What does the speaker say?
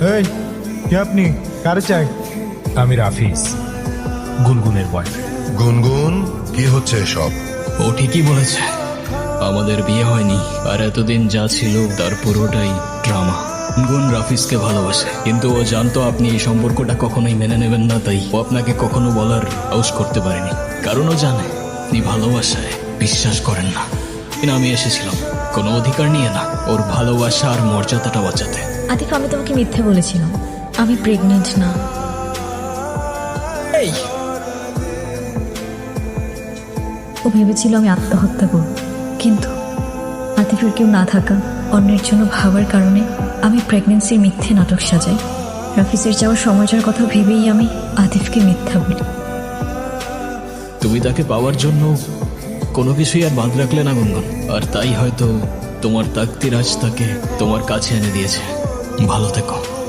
এই কে আপনি? কারে চাই? আমি রাফিজ গুনগুনের বয়ফ্রেন্ড গুনগুন কি হচ্ছে এসব? ও ঠিকই বলেছে। আমাদের বিয়ে হয়নি আর এতদিন যা ছিল তার পুরোটাই ড্রামা গুন রাফিজকে ভালোবাসে কিন্তু ও জানতো আপনি এই সম্পর্কটা কখনোই মেনে নেবেন না তাই ও আপনাকে কখনো বলার হাউস করতে পারেনি। কারণ ও জানে আপনি ভালোবাসায় বিশ্বাস করেন না। কিন্তু আমি এসেছিলাম। কোনো অধিকার নিয়ে না ওর ভালোবাসা আর মর্যাদাটা বাঁচাতে। আতিফ আমি তোমাকে মিথ্যে বলেছিলাম। আমি প্রেগনেন্ট না। ও ভেবেছিল আমি আত্মহত্যা করব। কিন্তু আতিফের কেউ না থাকা অন্যের জন্য ভাবার কারণে আমি প্রেগনেন্সির মিথ্যে নাটক সাজাই। রাফিসের যাওয়ার সময়টার কথা ভেবেই আমি আতিফকে মিথ্যা বলি। তুমি তাকে পাওয়ার জন্য কোনো কিছুই আর বাদ রাখলে না গুনগুন আর তাই হয়তো তোমার তাকতির আজ তাকে তোমার কাছে এনে দিয়েছে। ভালো থেকো।